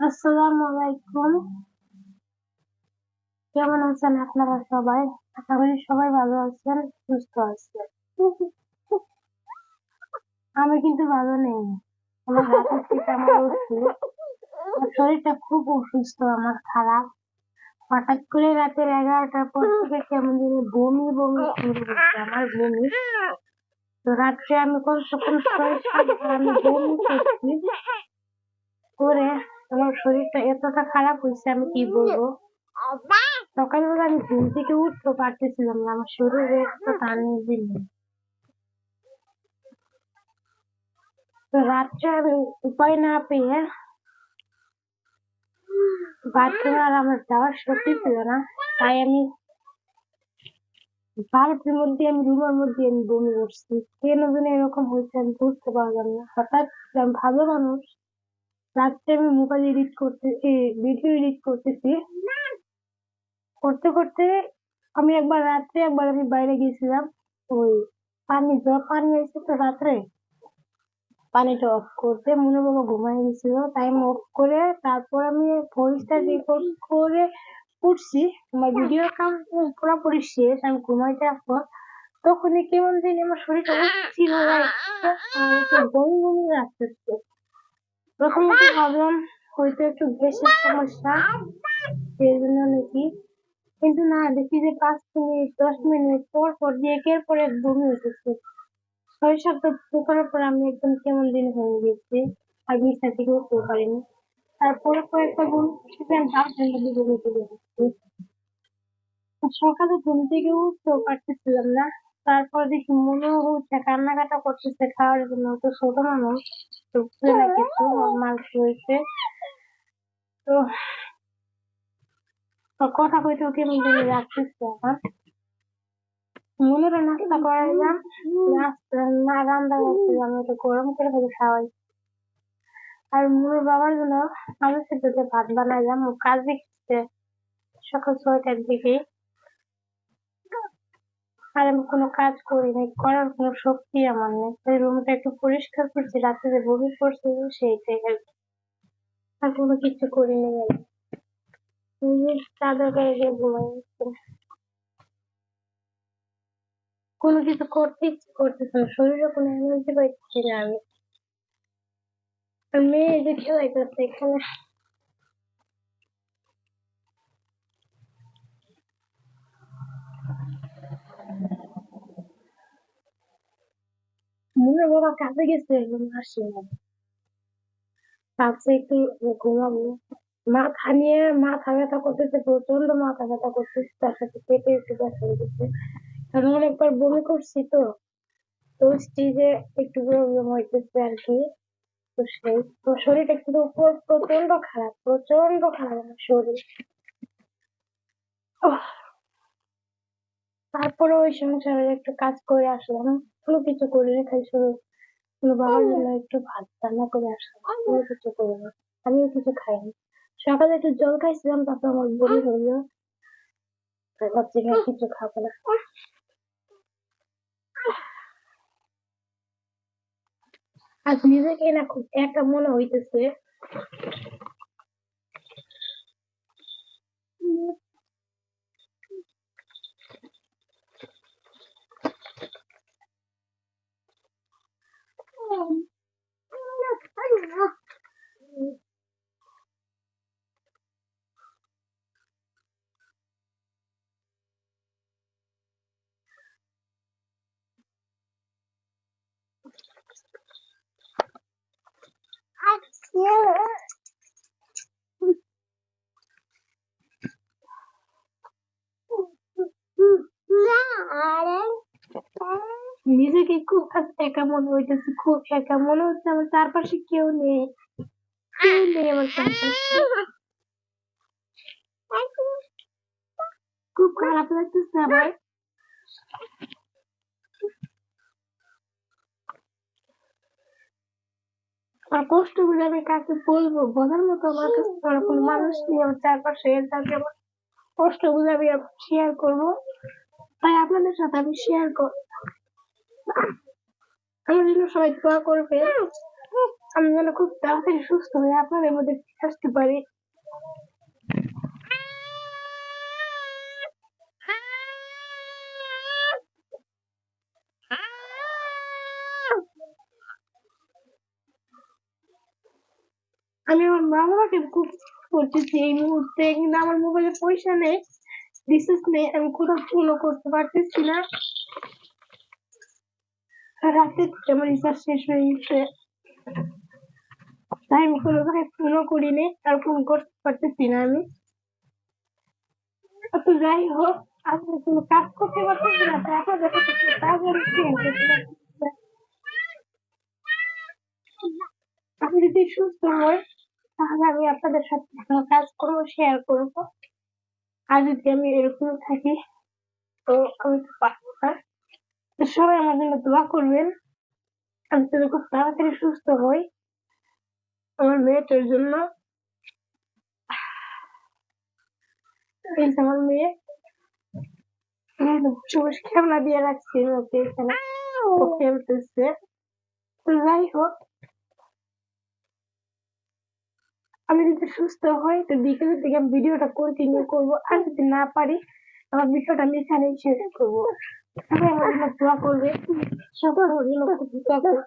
আসসালামু আলাইকুম কেমন আছেন আপনারা সবাই? আশা করি সবাই ভালো আছেন, সুস্থ আছেন। আমি কিন্তু ভালো নেই। আমার রাতের থেকে আমার আমার শরীরটা খুব অসুস্থ, আমার খারাপ। হঠাৎ করে রাতের এগারোটার পর থেকে কেমন জানি বমি বমি শুরু করছে আমার বমি। রাত্রে আমি কতক্ষণ আমি বমি করে আমার শরীরটা এতটা খারাপ হয়েছে, আমি কি বলব? সকালবেলা আমি ঘুম থেকে উঠতে পারতেছিলাম না, আমার শরীরে এত টান দিল। রাত্রে আমি উপায় না পেয়ে বাথরুমে আর আমার যাওয়ার শক্তি ছিল না, তাই আমি বালতির মধ্যে আমি রুমের মধ্যে আমি বমি করছি। কেন যেন এরকম হয়েছে, আমি বুঝতে পারলাম না। হঠাৎ আমি ভালো মানুষ, রাত্রে আমি মোবাইল এডিট করতে ভিডিও এডিট করতেছি। করতে করতে আমি একবার রাত্রে, একবার আমি বাইরে গেছিলাম ওই পানি জল পানি এসে তো রাত্রে। পানিটা অফ করতে মনে বাবা ঘুমাই গেছিল টাইম অফ করে তারপর আমি ভয়েসটা রেকর্ড করে উঠছি আমার ভিডিও কাম পুরোপুরি শেষ আমি ঘুমাই যাওয়ার পর তখনই কেমন জানি আমার শরীরটা অস্থির হয়ে যাচ্ছে বমি বমি লাগতেছে প্রথমত ভাবলাম হয়তো একটু গ্যাসের সমস্যা সেই জন্য নাকি। কিন্তু না দেখি যে পাঁচ মিনিট দশ মিনিট পর পর দিয়ে একের পর এক বমি উঠেছে ছয় সাতটা পোকার পর আমি একদম কেমন দিন হয়ে গেছি আর বিছনা থেকে উঠতেও পারিনি। তারপরে কয়েকটা ভাবছিলাম বমি যাচ্ছে সকালে ঘুম থেকে উঠতেও পারতেছিলাম না। তারপর দেখি মনে হচ্ছে কান্নাকাটা করতেছে খাওয়ার জন্য। তো ছোট মানুষ, তো না কিছু মাংস হয়েছে তো কথা কইতেও কেমন জানি লাগতেছে আমার মনে হয় নাস্তা করাইলাম নাস্তা না, রান্না করছিলাম একটু গরম করে ফেলে খাওয়াই। আর মোর বাবার জন্য সেদ্ধ দিয়ে ভাত বানাইলাম ও কাজে সকাল ছয়টার দিকে। আর আমি কোনো কাজ করি করিনি, করার কোনো শক্তি আমার নেই। তাই রুমটা একটু পরিষ্কার করছি, রাতে যে বমি পড়ছে সেইটাই আর কি। আর কোনো কিছু করিনি আর চাদর গায়ে ঘুমাই কোনো কিছু করতে ইচ্ছে করতেছে না, শরীরে কোনো এনার্জি পাইতেছি না আমি। মেয়ে যে খেলাইতেছে এখানে মনে বাবা কাজে গেছে এখন আসে না ভাবছে একটু ঘুমাবো মাথা নিয়ে মাথা ব্যথা করতেছে প্রচণ্ড মাথা ব্যথা করতেছে তার সাথে পেটে একটু ব্যথা হইতেছে কারণ অনেকবার বমি করছি তো তো স্টেজে একটু প্রবলেম হইতেছে আর কি তো সেই শরীরটা কিন্তু প্রচণ্ড খারাপ প্রচণ্ড খারাপ আমার শরীর তারপরে ওই সংসারের একটু কাজ করে আসলাম কোনো কিছু করিনি খাই শুধু একটু ভাত রান্না করে কিছু করিনি আমিও কিছু খাইনি সকালে একটু জল খাইছিলাম তারপর আমার বমি হলো তাই ভাবছি না কিছু খাব না। আজ নিজেকে না খুব একা মনে হইতেছে। নিজেকে খুব একা মনে হইতেছে, খুব একা মনে হচ্ছে, আমার চারপাশে কেউ নেই। কেউ নেই খুব খারাপ লাগতেছে আমার। কষ্টগুলো আমি কাকে বলব? বলার মতো আমার কাছে কোনো মানুষ নেই। আমার চারপাশে তাকে আমার কষ্টগুলো আমি শেয়ার করব। তাই আপনাদের সাথে আমি শেয়ার করব আমার জন্য সবাই দোয়া করবে আমি যেন খুব তাড়াতাড়ি সুস্থ হয়ে আপনাদের মধ্যে আসতে পারি। আমি আমার মা বাবাকে খুব করতেছি এই মুহূর্তে, কিন্তু আমার মোবাইলে পয়সা নেই রিচার্জ নেই, আমি কোথাও ফোনও করতে পারতেছি না। রাতে আমার রিচার্জ শেষ হয়ে গেছে। তাই আমি কোনো জায়গায় ফোনও করিনি, আর ফোন করতে পারতেছি না আমি। তো যাই হোক আপনি কোনো কাজ করতে পারতেছি না কাছে কোনো কাজ আমি যদি সুস্থ হই তাহলে আমি আপনাদের সাথে ভালো কাজ করব শেয়ার করব। আর যদি আমি এরকম থাকি তো আমি তো পারব না। সবাই আমার জন্য দোয়া করবেন। আমি তো খুব তাড়াতাড়ি সুস্থ হই আমার মেয়েটার জন্য। এই আমার মেয়ে। খেলনা দিয়ে রাখছি ওকে এখানে। খেলতেছে। তো যাই হোক। আমি যদি সুস্থ হই, তো বিকেলের দিকে আমি ভিডিওটা কন্টিনিউ করব, আর যদি না পারি, আমার ভিডিওটা আমি এখানেই শেষ করব। সবাই আমার জন্য দোয়া করবে। সবার জন্য দোয়া করবে।